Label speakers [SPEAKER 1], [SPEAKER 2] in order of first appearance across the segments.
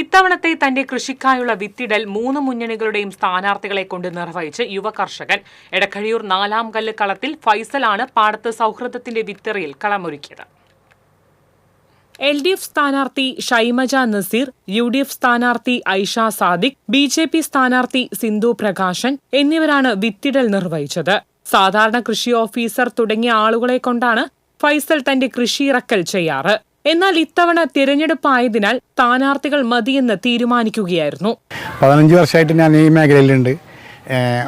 [SPEAKER 1] ഇത്തവണത്തെ തന്റെ കൃഷിക്കായുള്ള വിത്തിടൽ മൂന്ന് മുന്നണികളുടെയും സ്ഥാനാർത്ഥികളെ കൊണ്ട് നിർവഹിച്ച് യുവ കർഷകൻ എടക്കഴിയൂർ നാലാം കല്ല് കളത്തിൽ ഫൈസലാണ് പാടത്ത് സൗഹൃദത്തിന്റെ വിത്തെറിയിൽ കളമൊരുക്കിയത്. എൽ ഡി എഫ് സ്ഥാനാർത്ഥി Shaimaja Naseer U D F സ്ഥാനാർത്ഥി Aisha Sadiq B J P സ്ഥാനാർത്ഥി സിന്ധു പ്രകാശൻ എന്നിവരാണ് വിത്തിടൽ നിർവഹിച്ചത്. സാധാരണ കൃഷി ഓഫീസർ തുടങ്ങിയ ആളുകളെ കൊണ്ടാണ് ഫൈസൽ തന്റെ കൃഷി ഇറക്കൽ ചെയ്യാറ്. എന്നാൽ ഇത്തവണ തിരഞ്ഞെടുപ്പായതിനാൽ സ്ഥാനാർത്ഥികൾ മതിയെന്ന് തീരുമാനിക്കുകയായിരുന്നു.
[SPEAKER 2] പതിനഞ്ച് വർഷമായിട്ട് ഞാൻ ഈ മേഖലയിലുണ്ട്.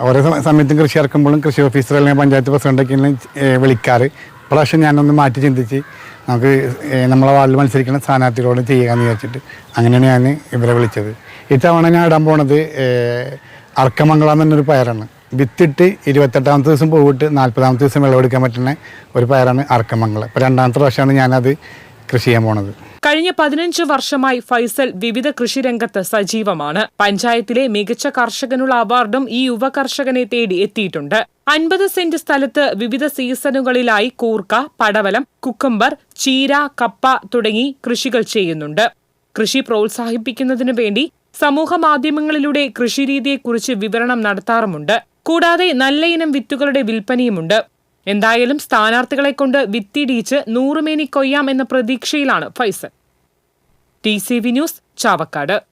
[SPEAKER 2] ഓരോ സമയത്തും കൃഷി ഇറക്കുമ്പോഴും കൃഷി ഓഫീസർ അല്ലെങ്കിൽ പഞ്ചായത്ത് പ്രസിഡന്റൊക്കെയാണ് വിളിക്കാറ്. ഇപ്രാവശ്യം ഞാനൊന്ന് മാറ്റി ചിന്തിച്ച് നമുക്ക് നമ്മളെ വാർഡിൽ മത്സരിക്കുന്ന സ്ഥാനാർത്ഥികളോട് ചെയ്യാമെന്ന് വിചാരിച്ചിട്ട് അങ്ങനെയാണ് ഞാൻ ഇവരെ വിളിച്ചത്. ഇത്തവണ ഞാൻ ഇടാൻ പോണത് അർക്കമംഗളം എന്നൊരു പയറാണ്. വിത്തിട്ട് ഇരുപത്തെട്ടാമത്തെ ദിവസം പോയിട്ട് നാൽപ്പതാമത്തെ ദിവസം വിളവെടുക്കാൻ പറ്റുന്ന ഒരു പയറാണ് അർക്കമംഗളം. ഇപ്പോൾ രണ്ടാമത്തെ പ്രാവശ്യമാണ് ഞാനത് കൃഷി ചെയ്യാൻ പോണത്.
[SPEAKER 1] കഴിഞ്ഞ പതിനഞ്ച് വർഷമായി ഫൈസൽ വിവിധ കൃഷിരംഗത്ത് സജീവമാണ്. പഞ്ചായത്തിലെ മികച്ച കർഷകനുള്ള അവാർഡും ഈ യുവ കർഷകനെ തേടി എത്തിയിട്ടുണ്ട്. അൻപത് സെന്റ് സ്ഥലത്ത് വിവിധ സീസണുകളിലായി കൂർക്ക പടവലം കുക്കമ്പർ ചീര കപ്പ തുടങ്ങി കൃഷികൾ ചെയ്യുന്നുണ്ട്. കൃഷി പ്രോത്സാഹിപ്പിക്കുന്നതിനു വേണ്ടി സമൂഹ മാധ്യമങ്ങളിലൂടെ കൃഷിരീതിയെക്കുറിച്ച് വിവരണം നടത്താറുമുണ്ട്. കൂടാതെ നല്ല ഇനം വിത്തുകളുടെ വിൽപ്പനയുമുണ്ട്. എന്തായാലും സ്ഥാനാർത്ഥികളെ കൊണ്ട് വിത്തിടിയിച്ച് നൂറുമേനി കൊയ്യാം എന്ന പ്രതീക്ഷയിലാണ് Faisal. T C V news Chavakkad.